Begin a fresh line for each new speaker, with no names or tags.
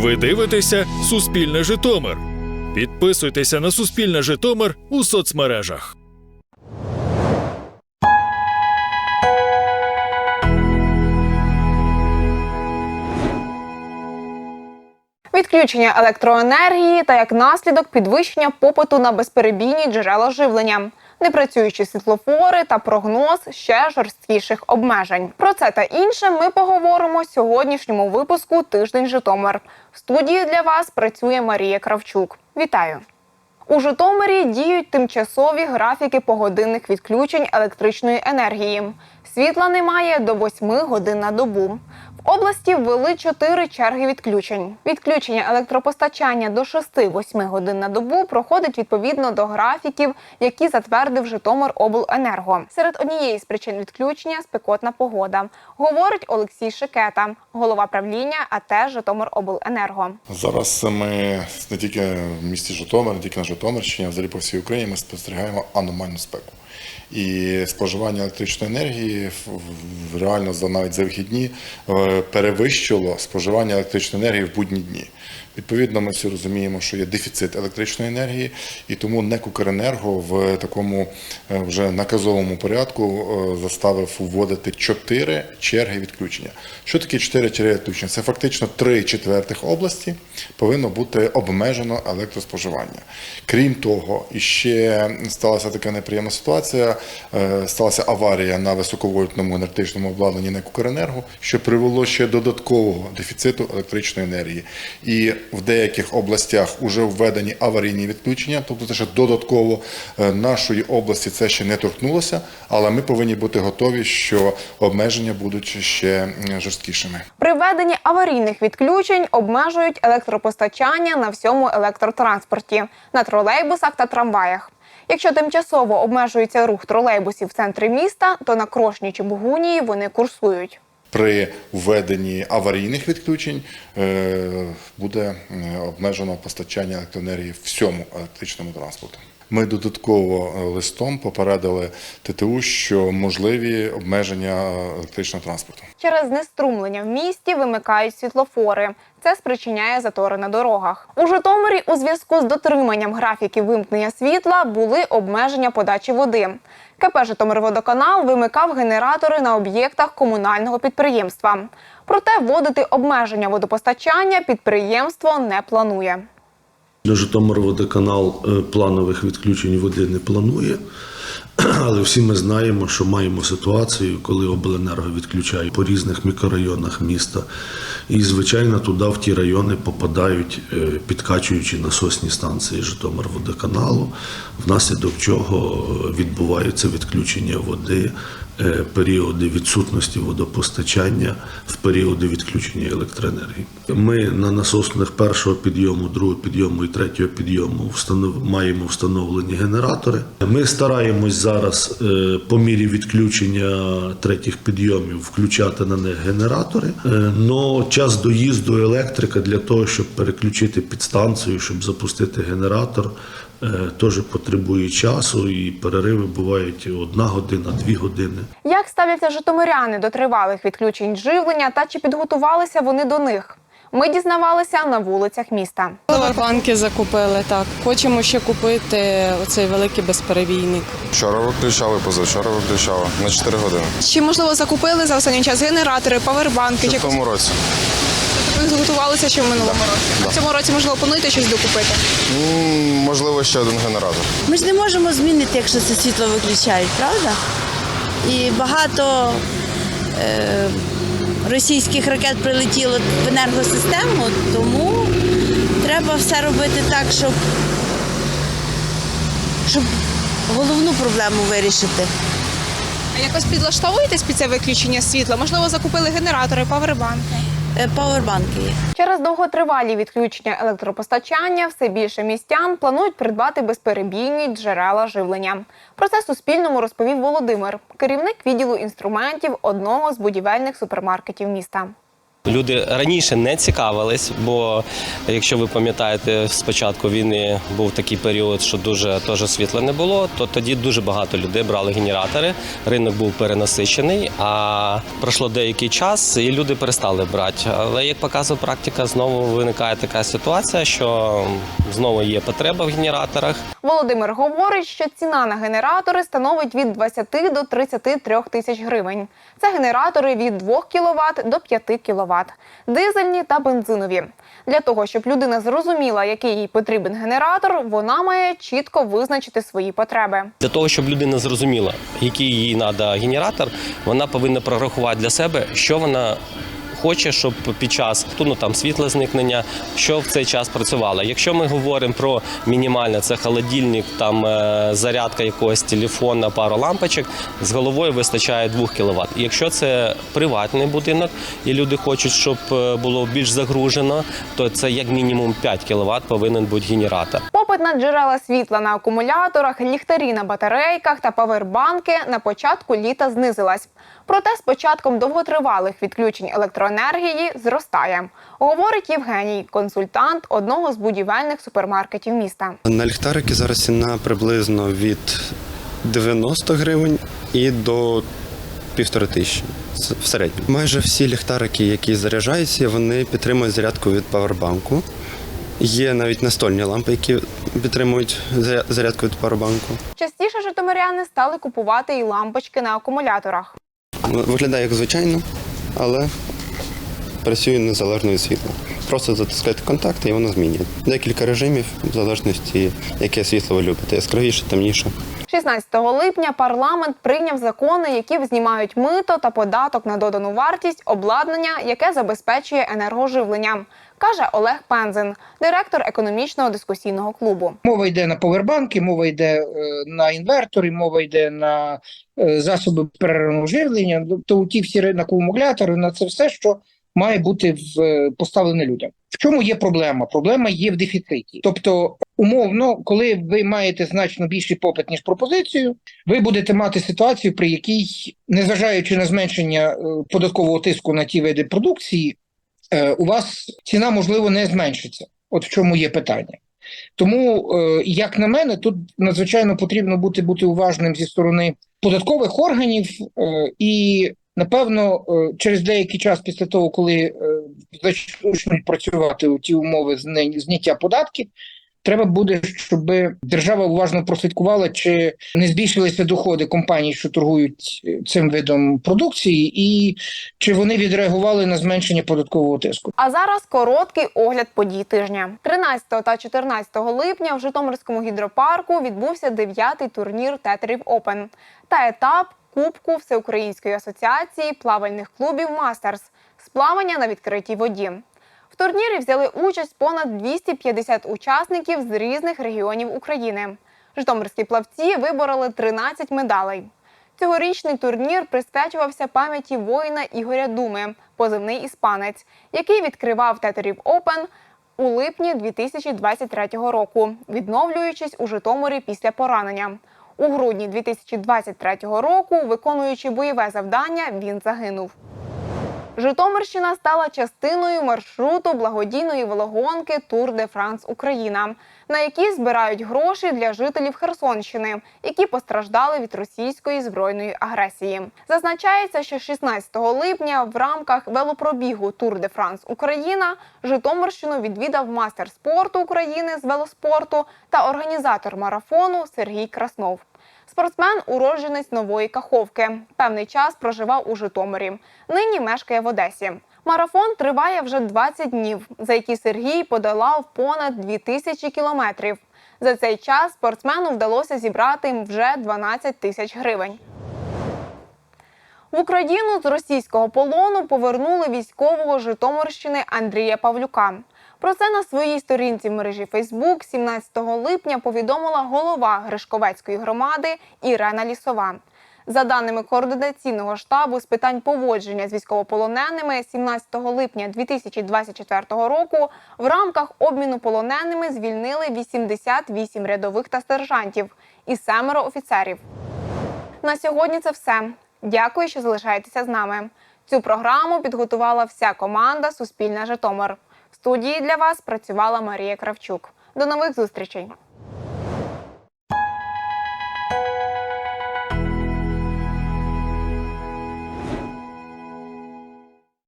Ви дивитеся Суспільне Житомир. Підписуйтеся на Суспільне Житомир у соцмережах.
Відключення електроенергії та як наслідок підвищення попиту на безперебійні джерела живлення, непрацюючі світлофори та прогноз ще жорсткіших обмежень. Про це та інше ми поговоримо в сьогоднішньому випуску Тиждень Житомир. В студії для вас працює Марія Кравчук. Вітаю! У Житомирі діють тимчасові графіки погодинних відключень електричної енергії. Світла немає до 8 годин на добу. Області ввели 4 черги відключень. Відключення електропостачання до 6-8 годин на добу проходить відповідно до графіків, які затвердив Житомиробленерго. Серед однієї з причин відключення спекотна погода, говорить Олексій Шикета, голова правління АТ Житомиробленерго.
Зараз ми не тільки в місті Житомир, не тільки на Житомирщині, а взагалі по всій Україні ми спостерігаємо аномальну спеку. І споживання електричної енергії реально за навіть за вихідні е, перевищило споживання електричної енергії в будні дні. Відповідно, ми всі розуміємо, що є дефіцит електричної енергії, і тому НЕК «Укренерго» в такому е, вже наказовому порядку е, заставив вводити чотири черги відключення. Що таке чотири черги відключення? Це фактично три четвертих області повинно бути обмежено електроспоживання. Крім того, іще сталася така неприємна ситуація. е, Сталася аварія на високовольтному енергетичному обладнанні НЕК «Укренерго», що привело ще додаткового дефіциту електричної енергії. І в деяких областях вже введені аварійні відключення, тобто це ще додатково е, нашої області це ще не торкнулося, але ми повинні бути готові, що обмеження будуть ще жорсткішими.
При введенні аварійних відключень обмежують електропостачання на всьому електротранспорті, на тролейбусах та трамваях. Якщо тимчасово обмежується рух тролейбусів в центрі міста, то на Крошні чи Бугунії вони курсують.
При введенні аварійних відключень е, буде е, обмежено постачання електроенергії всьому електричному транспорту. Ми додатково е, листом попередили ТТУ, що можливі обмеження електричного транспорту.
Через знеструмлення в місті вимикають світлофори. Це спричиняє затори на дорогах. У Житомирі у зв'язку з дотриманням графіків вимкнення світла були обмеження подачі води. КП «Житомирводоканал» вимикав генератори на об'єктах комунального підприємства. Проте вводити обмеження водопостачання підприємство не планує.
Для Житомирводоканал е, планових відключень води не планує. Але всі ми знаємо, що маємо ситуацію, коли обленерго відключає по різних мікрорайонах міста. І, звичайно, туди в ті райони попадають е, підкачуючі насосні станції Житомирводоканалу, внаслідок чого е, відбуваються відключення води, е, періоди відсутності водопостачання в періоди відключення електроенергії. Ми на насосних першого підйому, другого підйому і третього підйому встанов... маємо встановлені генератори. Ми стараємось зараз е, по мірі відключення третіх підйомів включати на них генератори. Е, Но час доїзду електрика для того, щоб переключити підстанцію, щоб запустити генератор, е, теж потребує часу, і перериви бувають одна година, дві години.
Як ставляться житомиряни до тривалих відключень живлення та чи підготувалися вони до них? Ми дізнавалися на вулицях міста.
Павербанки закупили, так. Хочемо ще купити оцей великий безперебійник.
Вчора виключали, позавчора виключали на 4 години.
Чи можливо закупили за останній час генератори, павербанки? Чи
в тому році.
ви зготувалися ще в минулому році? А в цьому році можливо плануєте щось докупити?
М, Можливо, ще один генератор.
Ми ж не можемо змінити, якщо це світло виключають, правда? І багато е, російських ракет прилетіло в енергосистему, тому треба все робити так, щоб, щоб головну проблему вирішити.
А якось підлаштовуєтесь під це виключення світла? Можливо, закупили генератори, павербанки?
Е, Пауербанки.
Через довготривалі відключення електропостачання все більше містян планують придбати безперебійні джерела живлення. Про це Суспільному розповів Володимир, керівник відділу інструментів одного з будівельних супермаркетів міста.
Люди раніше не цікавились, бо якщо ви пам'ятаєте, з початку війни був такий період, що дуже теж світла не було, то тоді дуже багато людей брали генератори. Ринок був перенасичений. А пройшло деякий час, і люди перестали брати. Але як показує практика, знову виникає така ситуація, що знову є потреба в генераторах.
Володимир говорить, що ціна на генератори становить від 20 до 33 тисяч гривень. Це генератори від 2 кВт до 5 кВт, дизельні та бензинові. Для того, щоб людина зрозуміла, який їй потрібен генератор, вона має чітко визначити свої потреби.
Для того, щоб людина зрозуміла, який їй треба генератор, вона повинна прорахувати для себе, що вона. Хоче, щоб під час ну, там, світла зникнення, що в цей час працювало. Якщо ми говоримо про мінімальне, це холодильник, там е, зарядка якогось телефона, пару лампочок, з головою вистачає 2 кВт. Якщо це приватний будинок і люди хочуть, щоб е, було більш загружено, то це як мінімум 5 кВт повинен бути генератор.
Попит на джерела світла на акумуляторах, ліхтарі на батарейках та павербанки на початку літа знизилась. Проте з початком довготривалих відключень електроенергії зростає, говорить Євгеній, консультант одного з будівельних супермаркетів міста.
На ліхтарики зараз ціна приблизно від 90 гривень і до півтори тисячі в середньому. Майже всі ліхтарики, які заряджаються, вони підтримують зарядку від павербанку. Є навіть настольні лампи, які підтримують зарядку від павербанку.
Частіше житомиряни стали купувати і лампочки на акумуляторах.
Виглядає як звичайно, але працює незалежно від світла. Просто затискаєте контакти і воно змінює. Декілька режимів, в залежності, яке світло ви любите, яскравіше, темніше.
16 липня парламент прийняв закони, які знімають мито та податок на додану вартість обладнання, яке забезпечує енергоживлення, каже Олег Пензин, директор економічного дискусійного клубу.
Мова йде на повербанки, мова йде е, на інвертори, мова йде на е, засоби перервного живлення, тобто ті всі на акумулятори, на це все, що має бути в, е, поставлене людям. В чому є проблема? Проблема є в дефіциті. Тобто, умовно, коли ви маєте значно більший попит, ніж пропозицію, ви будете мати ситуацію, при якій, незважаючи на зменшення податкового тиску на ті види продукції, у вас ціна можливо не зменшиться. От в чому є питання. Тому, е, як на мене, тут надзвичайно потрібно бути бути уважним зі сторони податкових органів, е, і напевно, е, через деякий час після того, коли е, почнуть працювати ті умови зняття податків, треба буде, щоб держава уважно прослідкувала, чи не збільшилися доходи компаній, що торгують цим видом продукції, і чи вони відреагували на зменшення податкового тиску.
А зараз короткий огляд подій тижня. 13 та 14 липня в Житомирському гідропарку відбувся дев'ятий турнір Тетерів Open та етап Кубку Всеукраїнської асоціації плавальних клубів Мастерс з плавання на відкритій воді. Турнірі взяли участь понад 250 учасників з різних регіонів України. Житомирські плавці вибороли 13 медалей. Цьогорічний турнір присвячувався пам'яті воїна Ігоря Думи, позивний іспанець, який відкривав Тетерів Опен у липні 2023 року, відновлюючись у Житомирі після поранення. У грудні 2023 року, виконуючи бойове завдання, він загинув. Житомирщина стала частиною маршруту благодійної велогонки Тур де Франс Україна, на якій збирають гроші для жителів Херсонщини, які постраждали від російської збройної агресії. Зазначається, що 16 липня в рамках велопробігу Тур де Франс Україна Житомирщину відвідав мастер спорту України з велоспорту та організатор марафону Сергій Краснов. Спортсмен уродженець нової Каховки. Певний час проживав у Житомирі. Нині мешкає в Одесі. Марафон триває вже 20 днів, за які Сергій подолав понад 2000 кілометрів. За цей час спортсмену вдалося зібрати вже 12 тисяч гривень. В Україну з російського полону повернули військового Житомирщини Андрія Павлюка. Про це на своїй сторінці в мережі Фейсбук 17 липня повідомила голова Гришковецької громади Ірена Лісова. За даними координаційного штабу з питань поводження з військовополоненими 17 липня 2024 року в рамках обміну полоненими звільнили 88 рядових та сержантів і семеро офіцерів. На сьогодні це все. Дякую, що залишаєтеся з нами. Цю програму підготувала вся команда Суспільна Житомир. Студії для вас працювала Марія Кравчук. До нових зустрічей.